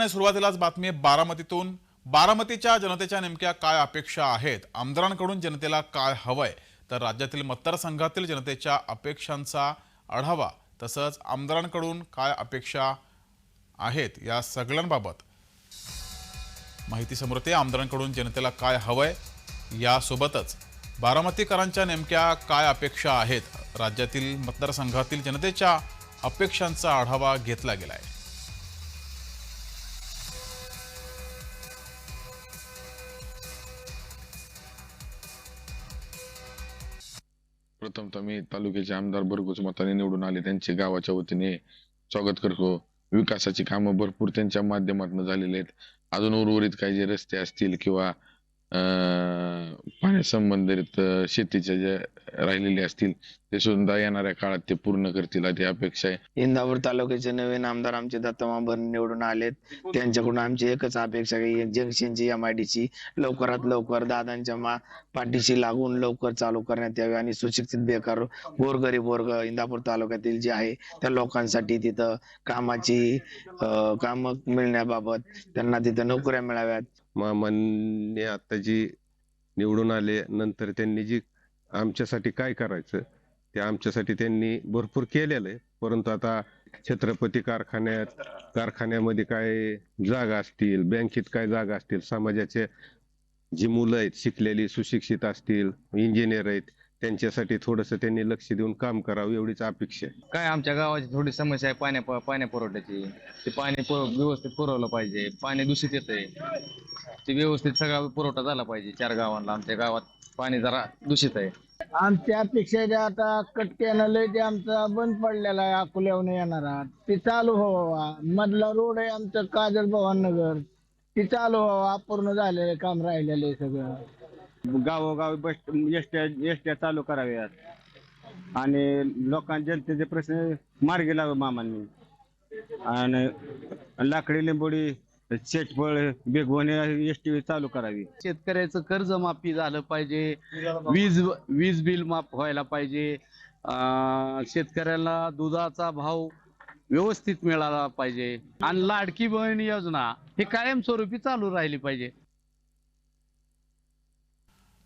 आणि सुरुवातीलाच बातमी बारामतीतून. बारामतीच्या जनतेच्या नेमक्या काय अपेक्षा आहेत? आमदारांकडून जनतेला काय हवंय? तर राज्यातील मतदारसंघातील जनतेच्या अपेक्षांचा आढावा तसंच आमदारांकडून काय अपेक्षा आहेत या सगळ्यांबाबत. माहिती समोर येते आमदारांकडून जनतेला काय हवंय यासोबतच बारामतीकरांच्या नेमक्या काय अपेक्षा आहेत? राज्यातील मतदारसंघातील जनतेच्या अपेक्षांचा आढावा घेतला गेलाय. सर्वप्रथम मी तालुक्याचे आमदार भरघोस मताने निवडून आले. त्यांचे गावाच्या वतीने स्वागत करतो. विकासाची कामं भरपूर त्यांच्या माध्यमातून झालेली आहेत. अजून उर्वरित काही जे रस्ते असतील किंवा पाण्यासंबंधित शेतीच्या जे राहिलेले असतील ते सुद्धा येणाऱ्या काळात ते पूर्ण करतील. अशी अपेक्षा आहे. इंदापूर तालुक्याचे नवीन आमदार आमचे दत्तमाबर निवडून आलेत. त्यांच्याकडून आमची एकच अपेक्षा आहे जंक्शनची एम आय ची. लवकरात लवकर दादांच्या मा पाठीशी लागून लवकर चालू करण्यात यावी आणि सुशिक्षित बेकार गोरगरीब वर्ग इंदापूर तालुक्यातील जे आहे त्या लोकांसाठी तिथं कामाची काम मिळण्याबाबत त्यांना तिथं नोकऱ्या मिळाव्यात. मामांनी आता जी निवडून आले नंतर त्यांनी जी आमच्यासाठी काय करायचं ते आमच्यासाठी त्यांनी भरपूर केलेलं आहे. परंतु आता छत्रपती कारखान्यात कारखान्यामध्ये काय जागा असतील बँकेत काय जागा असतील समाजाचे जी मुलं आहेत शिकलेली सुशिक्षित असतील इंजिनियर आहेत त्यांच्यासाठी थोडस त्यांनी लक्ष देऊन काम करावं एवढीच अपेक्षा आहे. काय आमच्या गावाची थोडी समस्या आहे पाण्या पाण्या पुरवठ्याची. ते पाणी पुर व्यवस्थित पुरवलं पाहिजे पाणी दूषित येतंय. ते व्यवस्थित सगळा पुरवठा झाला पाहिजे चार गावांना आमच्या गावात पाणी जरा दूषित आहे. आमच्या अपेक्षा जे आता कट्ट्यानं लय ते आमचा बंद पडलेला आहे अकोल्याहून येणारा. ते चालू व्हावा. मधला रोड आहे आमचं काजल भवान नगर. ते चालू व्हावं अपूर्ण झालेलं काम राहिलेलं आहे सगळं. गावोगावी बस एसट्या एसट्या चालू कराव्यात. आणि लोकांच्या जनतेचे प्रश्न मार्गी लावे मामांनी. आणि लाकडी लिंबोडी शेटफळ बेगवणे एसटी चालू करावी. शेतकऱ्याचं कर्जमाफी झालं पाहिजे. वीज वीज बिल माफ व्हायला पाहिजे. शेतकऱ्याला दुधाचा भाव व्यवस्थित मिळाला पाहिजे. आणि लाडकी बहीण योजना ही कायमस्वरूपी चालू राहिली पाहिजे.